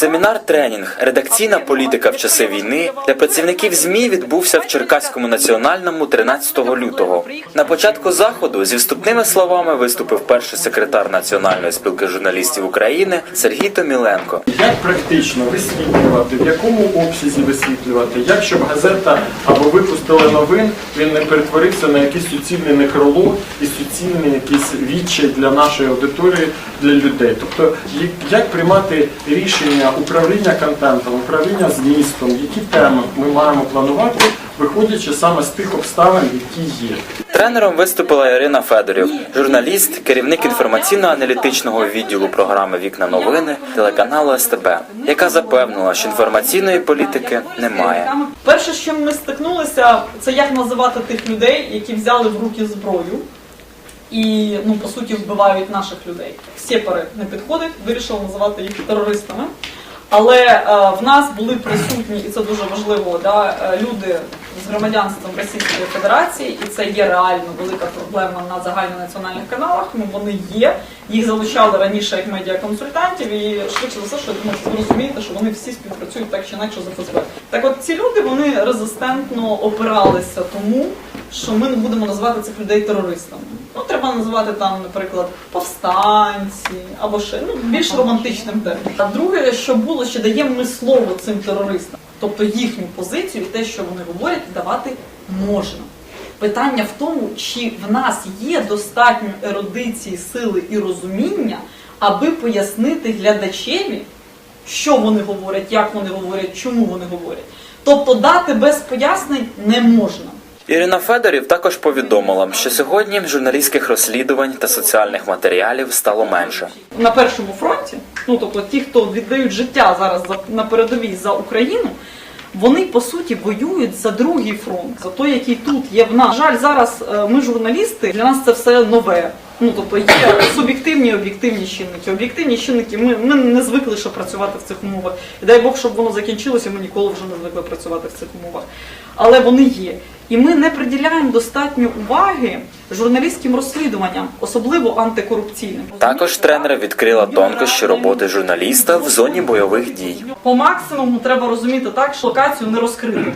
Семінар-тренінг Редакційна політика в часи війни для працівників ЗМІ відбувся в Черкаському національному 13 лютого. На початку заходу зі вступними словами виступив перший секретар Національної спілки журналістів України Сергій Томіленко. Як практично висвітлювати, в якому обсязі висвітлювати, як щоб газета або випустила новин, він не перетворився на якийсь суцільний некролог і суцільний якийсь відчай для нашої аудиторії, для людей. Тобто, як приймати рішення управління контентом, управління змістом, які теми ми маємо планувати, виходячи саме з тих обставин, які є. Тренером виступила Ірина Федорів, журналіст, керівник інформаційно-аналітичного відділу програми Вікна новини телеканалу СТБ, яка запевнила, що інформаційної політики немає. Перше, з чим ми стикнулися, це як називати тих людей, які взяли в руки зброю і ну по суті вбивають наших людей. Сєпари не підходить, вирішили називати їх терористами. Але е, в нас були присутні, і це дуже важливо, да, е, люди з громадянством Російської Федерації, і це є реально велика проблема на загальнонаціональних каналах. Ну вони є. Їх залучали раніше як медіаконсультантів, і швидше за все, що ви розумієте, що вони всі співпрацюють так чи інакше з ФСБ. Так от ці люди вони резистентно опиралися тому, що ми не будемо називати цих людей терористами. Ну, треба називати там, наприклад, повстанці або ще ну, більш романтичним терміном. А друге, що було, що даємо ми слово цим терористам, тобто їхню позицію, і те, що вони говорять, давати можна. Питання в тому, чи в нас є достатньо ерудиції, сили і розуміння, аби пояснити глядачеві, що вони говорять, як вони говорять, чому вони говорять. Тобто дати без пояснень не можна. Ірина Федорів також повідомила, що сьогодні журналістських розслідувань та соціальних матеріалів стало менше. на першому фронті, ну тобто ті, хто віддають життя зараз на передовій за Україну, вони по суті воюють за другий фронт, за той, який тут є в нас. На жаль, зараз е, ми журналісти, для нас це все нове. Ну тобто є суб'єктивні і об'єктивні чинники. Об'єктивні чинники, ми, ми не звикли ще працювати в цих умовах. І дай Бог, щоб воно закінчилося, ми ніколи вже не звикли працювати в цих умовах. Але вони є. І ми не приділяємо достатньо уваги журналістським розслідуванням, особливо антикорупційним. Також тренер відкрила тонкощі роботи журналіста в зоні бойових дій. По максимуму треба розуміти так, що локацію не розкрити.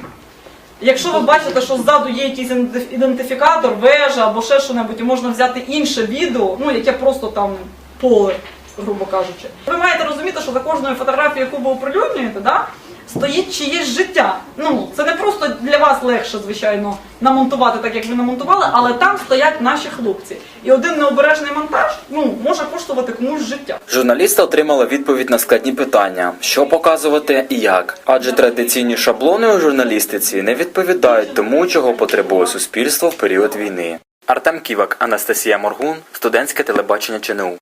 Якщо ви бачите, що ззаду є якийсь ідентифікатор, вежа або ще що-небудь, і можна взяти інше відео, ну яке просто там поле, грубо кажучи. Ви маєте розуміти, що за кожною фотографією, яку ви оприлюднюєте, да, стоїть чиєсь життя. Ну, це не просто для вас легше, звичайно, намонтувати так, як ви намонтували, але там стоять наші хлопці. І один необережний монтаж ну, може коштувати комусь життя. Журналісти отримали відповідь на складні питання, що показувати і як, адже традиційні шаблони у журналістиці не відповідають тому, чого потребує суспільство в період війни. Артем Ківак, Анастасія Моргун, студентське телебачення ЧНУ.